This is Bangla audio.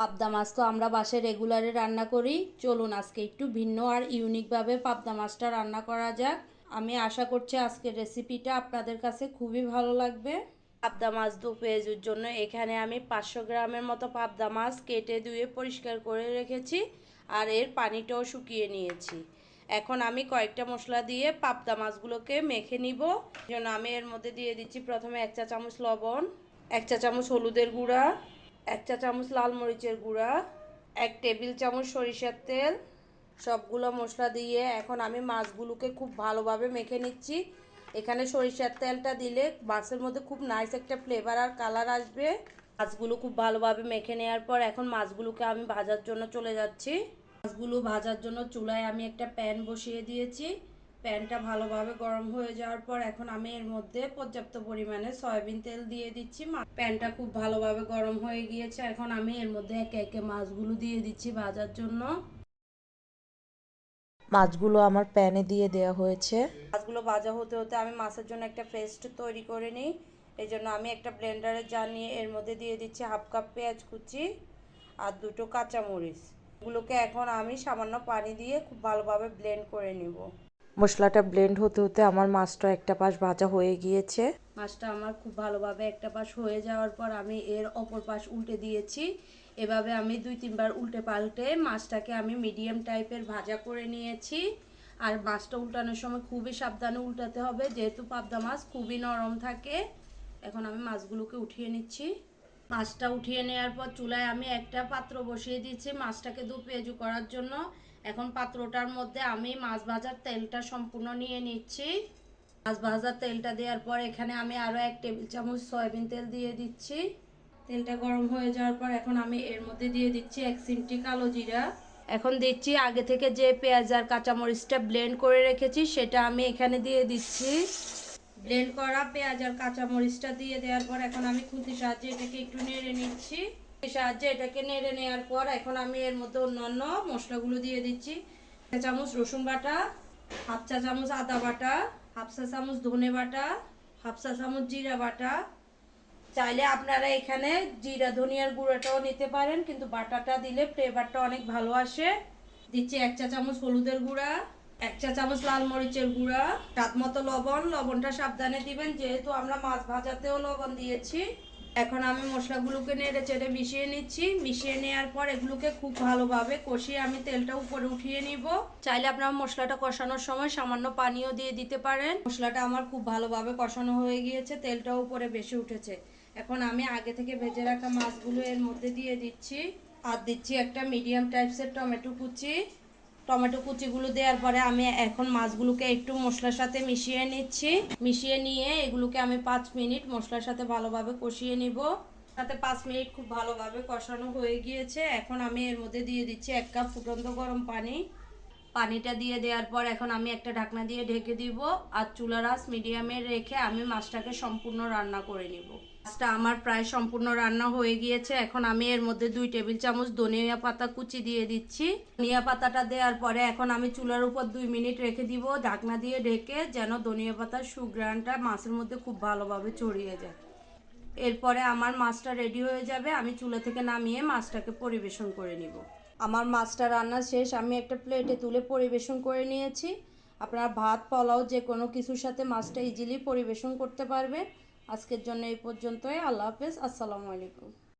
পাবদা মাছ তো আমরা বাসায় রেগুলারে রান্না করি। চলুন আজকে একটু ভিন্ন আর ইউনিকভাবে পাবদা মাছটা রান্না করা যাক। আমি আশা করছি আজকের রেসিপিটা আপনাদের কাছে খুবই ভালো লাগবে। পাবদা মাছ দু পেঁয়াজের জন্য এখানে আমি পাঁচশো গ্রামের মতো পাবদা মাছ কেটে ধুয়ে পরিষ্কার করে রেখেছি আর এর পানিটাও শুকিয়ে নিয়েছি। এখন আমি কয়েকটা মশলা দিয়ে পাবদা মাছগুলোকে মেখে নিব। জন্য আমি এর মধ্যে দিয়ে দিচ্ছি প্রথমে এক চা চামচ লবণ, এক চা চামচ হলুদের গুঁড়া এক চা চামচ লাল মরিচের গুঁড়া, এক টেবিল চামচ সরিষার তেল, সবগুলো মশলা দিয়ে এখন আমি মাছগুলোকে খুব ভালোভাবে মেখে নিচ্ছি। এখানে সরিষার তেলটা দিলে মাছের মধ্যে খুব নাইস একটা ফ্লেভার আর কালার আসবে। মাছগুলো খুব ভালোভাবে মেখে নেওয়ার পর এখন মাছগুলোকে আমি ভাজার জন্য চলে যাচ্ছি। মাছগুলো ভাজার জন্য চুলায় আমি একটা প্যান বসিয়ে দিয়েছি। প্যানটা ভালোভাবে গরম হয়ে যাওয়ার পর এখন আমি এর মধ্যে পর্যাপ্ত পরিমাণে সয়াবিন তেল দিয়ে দিচ্ছি। প্যানটা খুব ভালোভাবে গরম হয়ে গিয়েছে। এখন আমি এর মধ্যে একে একে মাছগুলো দিয়ে দিচ্ছি ভাজার জন্য। মাছগুলো আমার প্যানে দিয়ে দেওয়া হয়েছে। মাছগুলো ভাজা হতে হতে আমি মাছের জন্য একটা পেস্ট তৈরি করে নিই। এই জন্য আমি একটা ব্লেন্ডারে জার নিয়ে এর মধ্যে দিয়ে দিচ্ছি হাফ কাপ পেঁয়াজ কুচি আর দুটো কাঁচামরিচ। এগুলোকে এখন আমি সামান্য পানি দিয়ে খুব ভালোভাবে ব্লেন্ড করে নিব। মশলাটা ব্লেন্ড হতে হতে আমার মাছটা একটা পাশ ভাজা হয়ে গিয়েছে। মাছটা আমার খুব ভালোভাবে একটা পাশ হয়ে যাওয়ার পর আমি এর অপর পাশ উল্টে দিয়েছি। এভাবে আমি দুই তিনবার উল্টে পাল্টে মাছটাকে আমি মিডিয়াম টাইপের ভাজা করে নিয়েছি। আর মাছটা উল্টানোর সময় খুবই সাবধানে উল্টাতে হবে, যেহেতু পাবদা মাছ খুবই নরম থাকে। এখন আমি মাছগুলোকে উঠিয়ে নিচ্ছি। মাছটা উঠিয়ে নেওয়ার পর চুলায় আমি একটা পাত্র বসিয়ে দিয়েছি মাছটাকে দু পেঁয়াজু করার জন্য। এখন পাত্রটার মধ্যে আমি মাছ ভাজার তেলটা সম্পূর্ণ নিয়ে নিচ্ছি। মাছ ভাজার তেলটা দেওয়ার পর এখানে আমি আরও এক টেবিল চামচ সয়াবিন তেল দিয়ে দিচ্ছি। তেলটা গরম হয়ে যাওয়ার পর এখন আমি এর মধ্যে দিয়ে দিচ্ছি এক চিমটি কালো জিরা। এখন দিচ্ছি আগে থেকে যে পেঁয়াজ আর কাঁচামরিচটা ব্লেন্ড করে রেখেছি, সেটা আমি এখানে দিয়ে দিচ্ছি। ব্লেন্ড করা পেঁয়াজ আর কাঁচামরিচটা দিয়ে দেওয়ার পর এখন আমি খুন্তির সাহায্যে এটাকে একটু নেড়ে নিচ্ছি। সাহায্যে এটাকে নেড়ে নেওয়ার পর এখন আমি এর মধ্যে অন্যান্য মশলাগুলো দিয়ে দিচ্ছি। চামচ রসুন বাটা, হাফ চা চামচ আদা বাটা, হাফ চা চামচ ধনে বাটা, হাফ চা চামচ জিরা বাটা। চাইলে আপনারা এখানে জিরা, ধনিয়ার গুঁড়োটাও নিতে পারেন, কিন্তু বাটাটা দিলে ফ্লেভারটা অনেক ভালো আসে। দিচ্ছি এক চা চামচ হলুদের গুঁড়া, এক চা চামচ লাল মরিচের গুঁড়া, স্বাদ মতো লবণ। লবণটা সাবধানে দিবেন, যেহেতু আমরা মাছ ভাজাতেও লবণ দিয়েছি। এখন আমি মশলাগুলোকে নেড়ে চেড়ে মিশিয়ে নিচ্ছি। মিশিয়ে নেওয়ার পর এগুলোকে খুব ভালোভাবে কষিয়ে আমি তেলটা উপরে উঠিয়ে নিব। চাইলে আপনারা মশলাটা কষানোর সময় সামান্য পানিও দিয়ে দিতে পারেন। মশলাটা আমার খুব ভালোভাবে কষানো হয়ে গিয়েছে, তেলটাও উপরে বেশি উঠেছে। এখন আমি আগে থেকে ভেজে রাখা মাছগুলো এর মধ্যে দিয়ে দিচ্ছি। আর দিচ্ছি একটা মিডিয়াম টাইপসের টমেটো কুচি। টমেটো কুচিগুলো দেওয়ার পরে আমি এখন মাছগুলোকে একটু মশলার সাথে মিশিয়ে নিচ্ছি। মিশিয়ে নিয়ে এগুলোকে আমি পাঁচ মিনিট মশলার সাথে ভালোভাবে কষিয়ে নিব। সাথে পাঁচ মিনিট খুব ভালোভাবে কষানো হয়ে গিয়েছে। এখন আমি এর মধ্যে দিয়ে দিচ্ছি এক কাপ ফুটন্ত গরম পানি। পানিটা দিয়ে দেওয়ার পর এখন আমি একটা ঢাকনা দিয়ে ঢেকে দিব। আর চুলার আঁচ মিডিয়ামে রেখে আমি মাছটাকে সম্পূর্ণ রান্না করে নিব। মাছটা আমার প্রায় সম্পূর্ণ রান্না হয়ে গিয়েছে। এখন আমি এর মধ্যে দুই টেবিল চামচ ধনিয়া পাতা কুচি দিয়ে দিচ্ছি। ধনিয়া পাতাটা দেওয়ার পরে এখন আমি চুলার উপর দুই মিনিট রেখে দিব। ঢাকনা দিয়ে ঢেকে যেন ধনিয়া পাতার সুগ্রানটা মাছের মধ্যে খুব ভালোভাবে ছড়িয়ে যায়। এরপরে আমার মাছটা রেডি হয়ে যাবে। আমি চুলা থেকে নামিয়ে মাছটাকে পরিবেশন করে নিব। আমার মাছটা রান্না শেষ। আমি একটা প্লেটে তুলে পরিবেশন করে নিয়েছি। আপনারা ভাত, পোলাও যে কোনো কিছুর সাথে মাছটা ইজিলি পরিবেশন করতে পারবেন। আজকের জন্য এই পর্যন্তই। আল্লাহ হাফেজ। আসসালামু আলাইকুম।